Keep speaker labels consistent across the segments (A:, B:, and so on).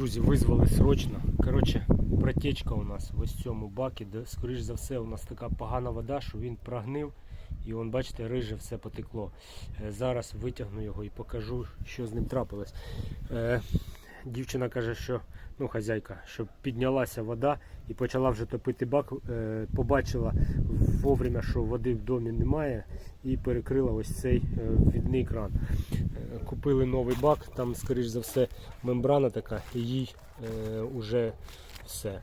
A: Друзі, визвали срочно. Коротше, протечка у нас в ось цьому бакі, де, скоріш за все, у нас така погана вода, що він прогнив. І он, бачите, риже все потекло. Е, Зараз витягну його і покажу, що з ним трапилось. Дівчина каже, що ну, хазяйка, що піднялася вода і почала вже топити бак. Е, побачила вовремя, що води в домі немає, і перекрила ось цей е, відний кран. Е, Купили новий бак, там, скоріш за все, мембрана така, і їй е, уже все.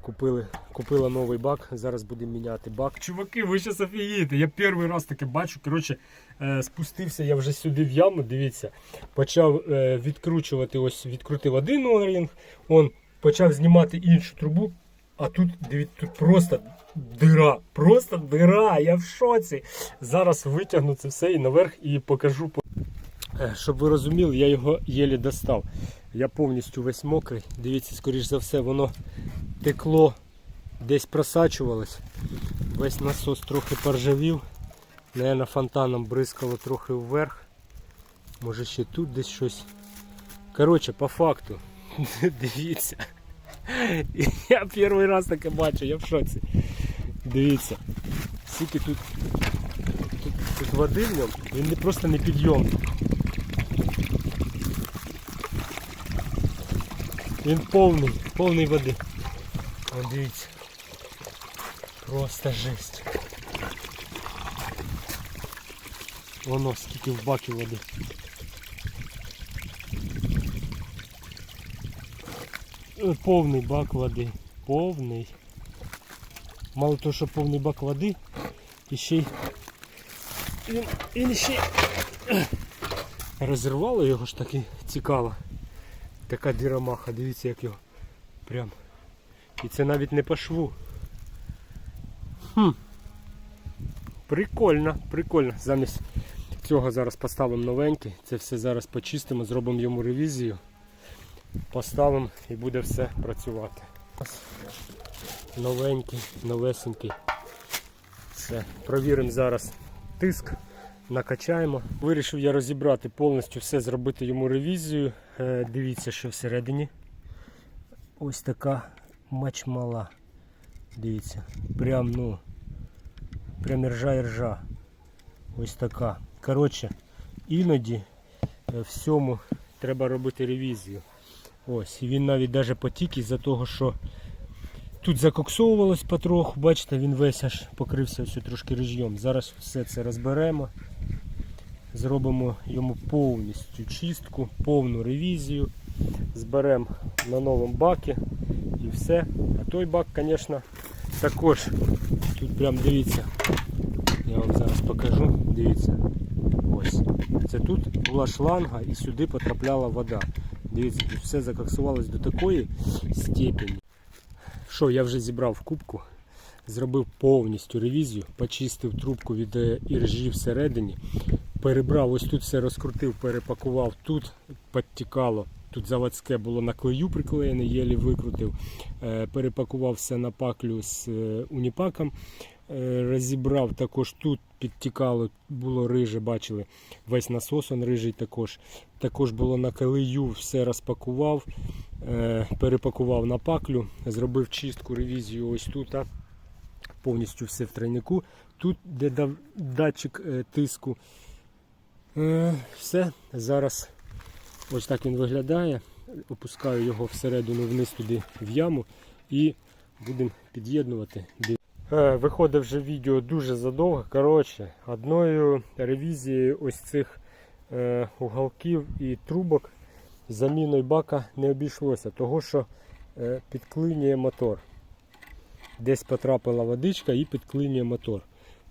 A: Купили, купила новий бак, зараз будемо міняти бак. Чуваки, ви зараз офігієте. Я перший раз таке бачу. Коротше, е, спустився я вже сюди в яму, дивіться. Почав е, відкручувати, ось відкрутив один орінг, он почав знімати іншу трубу. А тут, дивіться, тут просто дира, просто дира, я в шоці. Зараз витягну це все і наверх і покажу. Е, Щоб ви розуміли, я його єлі достав. Я повністю весь мокрий. Дивіться, скоріш за все, воно текло, десь просачувалось. Весь насос трохи поржавів. Наверно, фонтаном бризкало трохи вверх. Може ще тут десь щось. Коротше, по факту. Дивіться. Я перший раз таке бачу, я в шоці. Дивіться. Скільки тут, тут, тут води в ньому, він не просто непідйомний. Він повний, повний води. О, дивіться. Просто жесть. Воно скільки в бакі води. Е, Повний бак води. Повний. Мало того, що повний бак води, і ще й він, він ще розірвало його ж таки цікаво. Така дірамаха, дивіться як його. Прям. І це навіть не по шву. Хм. Прикольно, прикольно. Замість цього зараз поставимо новенький. Це все зараз почистимо, зробимо йому ревізію. Поставимо і буде все працювати. Новенький, новесенький. Все. Провіримо зараз тиск, накачаємо. Вирішив я розібрати повністю все, зробити йому ревізію. Е, Дивіться, що всередині. Ось така мачмала. Дивіться. Прям, ну, прям ржа і ржа. Ось така. Коротше, іноді е, всьому треба робити ревізію. Ось, і він навіть даже потік із-за того, що тут закоксовувалось потроху, бачите, він весь аж покрився все трошки режйом. Зараз все це розберемо. Зробимо йому повністю чистку, повну ревізію. Зберемо на новому бакі і все. А той бак, звісно, також. Тут прям дивіться. Я вам зараз покажу. Дивіться. Ось. Це тут була шланга і сюди потрапляла вода. Дивіться, тут все закоксувалось до такої степені. Що, я вже зібрав кубку, зробив повністю ревізію, почистив трубку від е, іржі всередині, перебрав, ось тут все розкрутив, перепакував, тут підтікало. Тут заводське було на клею приклеєне, єлі викрутив, Е, перепакував все на паклю з е, уніпаком, Е, розібрав також тут підтікало, було риже, бачили, весь насос рижий також. Також було на клею, все розпакував, перепакував на паклю, зробив чистку, ревізію ось тут. Повністю все в тройнику. Тут, де датчик тиску. Е, Все, зараз ось так він виглядає. Опускаю його всередину вниз туди в яму і будемо під'єднувати. Е, Виходить вже відео дуже задовго. Коротше, одною ревізією ось цих е, уголків і трубок заміною бака не обійшлося, того що підклинює мотор. Десь потрапила водичка і підклинює мотор.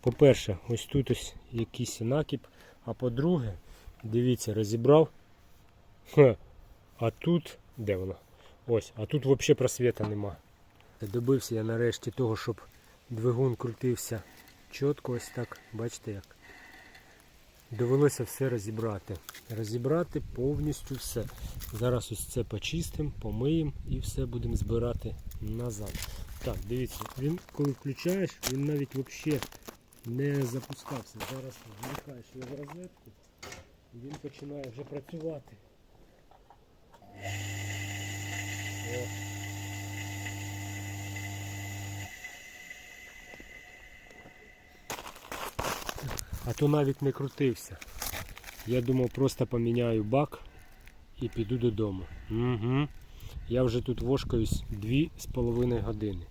A: По-перше, ось тут ось якийсь накіп. А по-друге, дивіться, розібрав. Хе. А тут, де воно? Ось, а тут взагалі просвіта нема. Добився я нарешті того, щоб двигун крутився чітко ось так. Бачите як? Довелося все розібрати. Розібрати повністю все. Зараз ось це почистимо, помиємо і все будемо збирати назад. Так, дивіться, він коли включаєш, він навіть взагалі не запускався. Зараз вмикаєш його розетку і він починає вже працювати. А то навіть не крутився. Я думав, просто поміняю бак і піду додому. Угу. Я вже тут вошкаюсь дві з половиною години.